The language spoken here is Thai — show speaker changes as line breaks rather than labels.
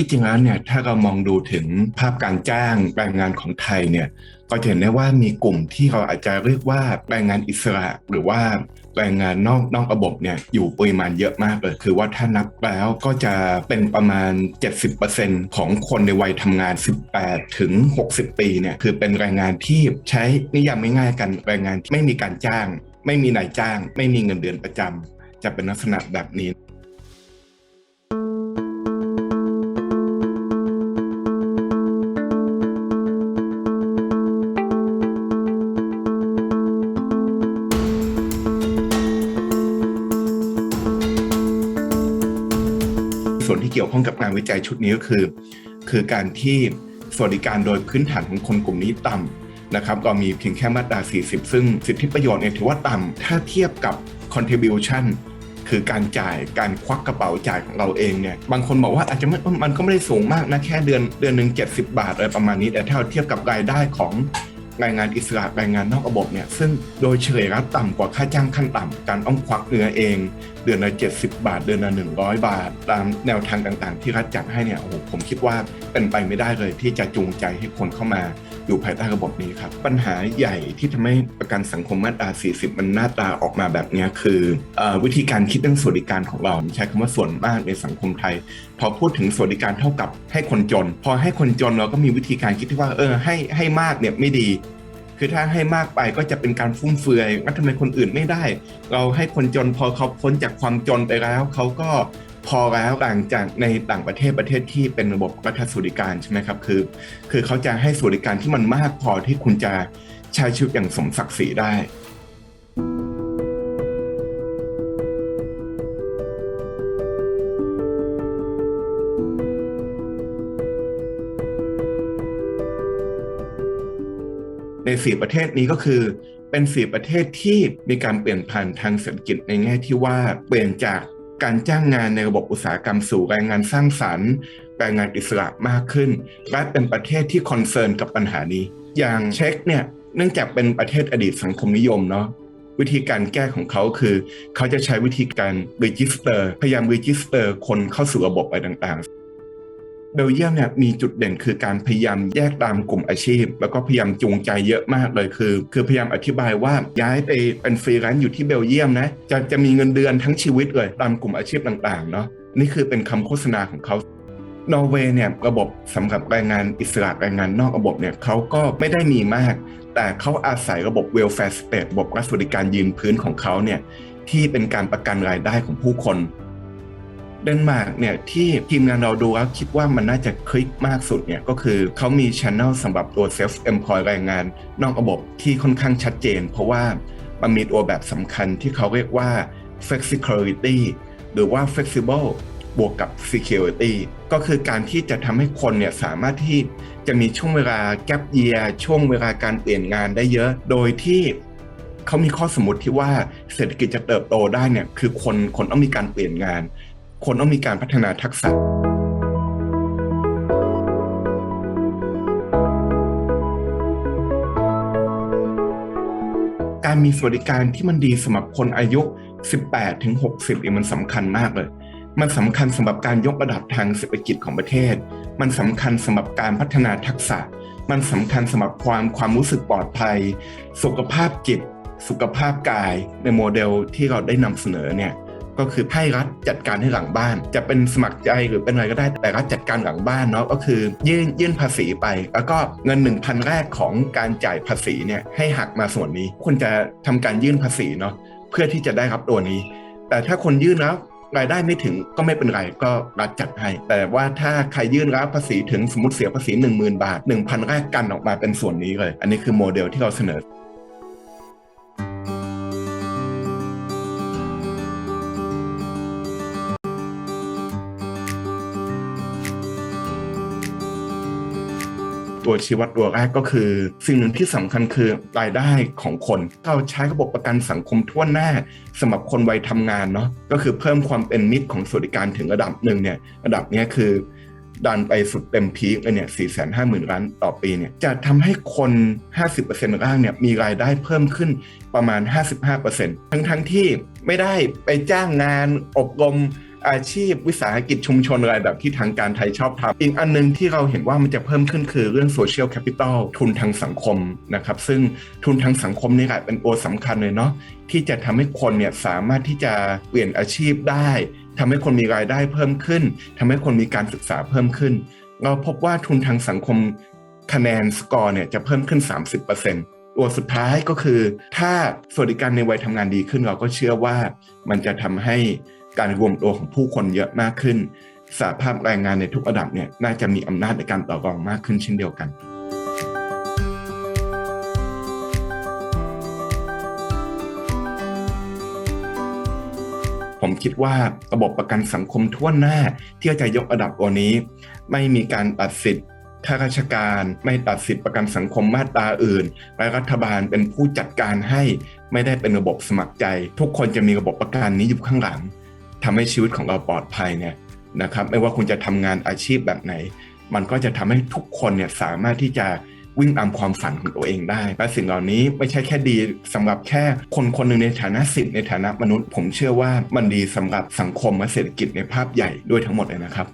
ที่จริงแล้วเนี่ยถ้าเรามองดูถึงภาพการจ้างแรงงานของไทยเนี่ยก็จะเห็นได้ว่ามีกลุ่มที่เราอาจจะเรียกว่าแรงงานอิสระ หรือว่าแรงงานนอกนอกระบบเนี่ยอยู่ปริมาณเยอะมากเลยคือว่าถ้านับแล้วก็จะเป็นประมาณ 70%ของคนในวัยทำงาน 18 ถึง 60 ปีเนี่ยคือเป็นแรงงานที่ใช้นิยามง่ายๆกันแรงงานที่ไม่มีการจ้าง ไม่มีนายจ้าง ไม่มีเงินเดือนประจำจะเป็นลักษณะแบบนี้ ส่วนที่เกี่ยวข้องกับงานวิจัยชุดนี้ก็คือ คือการที่สวัสดิการโดยพื้นฐานของคนกลุ่มนี้ต่ำนะครับก็มีเพียงแค่มาตรา 40 ซึ่งสิทธิประโยชน์เนี่ยถือว่าต่ำถ้าเทียบกับ contribution คือการจ่ายการควักกระเป๋าจ่ายของเราเองเนี่ยบางคนบอกว่าอาจจะไม่มันก็ไม่ได้สูงมากนะแค่เดือนเดือนหนึ่ง70 บาทอะไรประมาณนี้ แต่ถ้าเทียบกับรายได้ของ แรงงานอิสระแรงงานนอกระบบเนี่ยซึ่งโดยเฉลี่ยแล้วต่ำกว่าค่าจ้างขั้นต่ำการต้องควักเนื้อเอง เดือนละ70 บาท เดือนละ100 บาท ตามแนวทางต่างๆ ที่รัฐจัดให้เนี่ยโอ้โหผมคิดว่าเป็นไปไม่ได้เลยที่จะจูงใจให้คนเข้ามาอยู่ภายใต้ระบบนี้ครับ ปัญหาใหญ่ที่ทำให้ประกันสังคมมาตรา 40 มันหน้าตาออกมาแบบนี้คืออวิธีการคิดเรื่องสวัสดิการของเรา ใช้คำว่าส่วนมากในสังคมไทย พอพูดถึงสวัสดิการเท่ากับให้คนจน พอให้คนจนเราก็มีวิธีการคิดที่ว่าเออให้ให้มากเนี่ยไม่ดี คือถ้าให้มากไปก็จะเป็นการฟุ่มเฟือยว่าทำไมคนอื่นไม่ได้ เราให้คนจนพอเขาพ้นจากความจนไปแล้วเขาก็พอแล้วต่างจากในต่างประเทศประเทศที่เป็นระบบรัฐสวัสดิการใช่ไหมครับคือคือเขาจะให้สวัสดิการที่มันมากพอที่คุณจะใช้ชีวิตอย่างสมศักดิ์ศรีได้ ในสี่ประเทศนี้ก็คือเป็นสี่ประเทศที่มีการเปลี่ยนผ่านทางเศรษฐกิจในแง่ที่ว่าเปลี่ยนจากการจ้างงานในระบบอุตสาหกรรมสู่แรงงานสร้างสรรค์แรงงานอิสระมากขึ้น และเป็นประเทศที่คอนเซิร์นกับปัญหานี้ อย่างเช็กเนี่ยเนื่องจากเป็นประเทศอดีตสังคมนิยมเนาะวิธีการแก้ของเขาคือ เขาจะใช้วิธีการ register พยายาม register คนเข้าสู่ระบบอะไรต่างๆ เบลเยียมเนี่ยมีจุดเด่นคือการพยายามแยกตามกลุ่มอาชีพ แล้วก็พยายามจูงใจเยอะมากเลยคือ คือพยายามอธิบายว่าย้ายไปเป็นฟรีแลนซ์อยู่ที่เบลเยียมนะจะจะมีเงินเดือนทั้งชีวิตเลยตามกลุ่มอาชีพต่างๆเนาะนี่คือเป็นคำโฆษณาของเขานอร์เวย์เนี่ยระบบสำหรับแรงงานอิสระแรงงานนอกระบบเนี่ยเขาก็ไม่ได้มีมาก แต่เขาอาศัยระบบ welfare state ระบบรัฐสวัสดิการยืนพื้นของเขาเนี่ยที่เป็นการประกันรายได้ของผู้คน ดนมาร์กเนี่ยที่ทีมงานเราดูแล้วคิดว่ามันน่าจะคลิกมากสุดเนี่ยก็คือเขามีช anel สำหรับตัว self employ แรงงาน นอกระบบที่ค่อนข้างชัดเจน เพราะว่ามันมีตัวแบบสำคัญที่เขาเรียกว่า flexicurity หรือว่า flexible บวกกับ security ก็คือการที่จะทำให้คนเนี่ยสามารถที่จะมีช่วงเวลา gap year ช่วงเวลาการเปลี่ยนงานได้เยอะ โดยที่เขามีข้อสมมติที่ว่าเศรษฐกิจจะเติบโตได้เนี่ยคือคนคนต้องมีการเปลี่ยนงาน คนต้องมีการพัฒนาทักษะการมีสวัสดิการที่มันดีสำหรับคนอายุ 18 ถึง 60เนี่ยมันสำคัญมากเลย มันสำคัญสำหรับการยกระดับทางเศรษฐกิจของประเทศ มันสำคัญสำหรับการพัฒนาทักษะ มันสำคัญสำหรับความความรู้สึกปลอดภัย สุขภาพจิต สุขภาพกาย ในโมเดลที่เราได้นำเสนอเนี่ย ก็คือให้รัฐจัดการให้หลังบ้าน จะเป็นสมัครใจหรือเป็นอะไรก็ได้แต่รัฐจัดการหลังบ้านเนาะก็คือยื่นยื่นภาษีไป แล้วก็เงิน 1,000 แรกของการจ่ายภาษีเนี่ยให้หักมาส่วนนี้ คุณจะทำการยื่นภาษีเนาะเพื่อที่จะได้รับตัวนี้ แต่ถ้าคนยื่นแล้วรายได้ไม่ถึงก็ไม่เป็นไรก็รัฐจัดให้ แต่ว่าถ้าใครยื่นรับภาษีถึงสมมติเสียภาษี 10,000 บาท 1,000 แรกกันออกมาเป็นส่วนนี้เลย อันนี้คือโมเดลที่เราเสนอ ตัวชี้วัดตัวแรกก็คือ สิ่งหนึ่งที่สำคัญคือรายได้ของคนเราใช้ระบบประกันสังคมทั่วหน้าสำหรับคนวัยทำงานเนาะก็คือเพิ่มความเป็นมิตรของสวัสดิการถึงระดับหนึ่งเนี่ยระดับนี้คือดันไปสุดเต็มพีคเลยเนี่ย 4 5 0 0 0 0 ล้านต่อปีเนี่ย จะทำให้คน 50%ร่างเนี่ย มีรายได้เพิ่มขึ้นประมาณ 55%ทั้งทั้งที่ไม่ได้ไปจ้างงานอบรม อาชีพวิสาหกิจชุมชนอะไรแบบที่ทางการไทยชอบทำอีกอันหนึงที่เราเห็นว่ามันจะเพิ่มขึ้นคือเรื่องโซเชียลแคปิตอลทุนทางสังคมนะครับซึ่งทุนทางสังคมนี่แหละเป็นตัวสำคัญเลยเนาะที่จะทำให้คนเนี่ยสามารถที่จะเปลี่ยนอาชีพได้ทำให้คนมีรายได้เพิ่มขึ้นทำให้คนมีการศึกษาเพิ่มขึ้น เราพบว่าทุนทางสังคมคะแนนสกอร์เนี่ยจะเพิ่มขึ้น 30%ตัวสุดท้ายก็คือ ถ้าสวัสดิการในวัยทำงานดีขึ้นเราก็เชื่อว่ามันจะทำให้ การรวมตัวของผู้คนเยอะมากขึ้นสหภาพแรงงานในทุกระดับเนี่ยน่าจะมีอำนาจในการต่อรองมากขึ้นเช่นเดียวกันผมคิดว่าระบบประกันสังคมทั่วหน้า ที่จะยกระดับตัวนี้ ไม่มีการตัดสิทธิ์ข้าราชการ ไม่ตัดสิทธิ์ประกันสังคมมาตราอื่นและรัฐบาลเป็นผู้จัดการให้ ไม่ได้เป็นระบบสมัครใจ ทุกคนจะมีระบบประกันนี้อยู่ข้างหลัง ทำให้ชีวิตของเราปลอดภัยเนี่ยนะครับไม่ว่าคุณจะทำงานอาชีพแบบไหน มันก็จะทำให้ทุกคนเนี่ยสามารถที่จะวิ่งตามความฝันของตัวเองได้และสิ่งเหล่านี้ไม่ใช่แค่ดีสำหรับแค่คนคนหนึ่งในฐานะสิทธิ์ในฐานะมนุษย์ ผมเชื่อว่ามันดีสำหรับสังคมและเศรษฐกิจในภาพใหญ่ด้วยทั้งหมดเลยนะครับ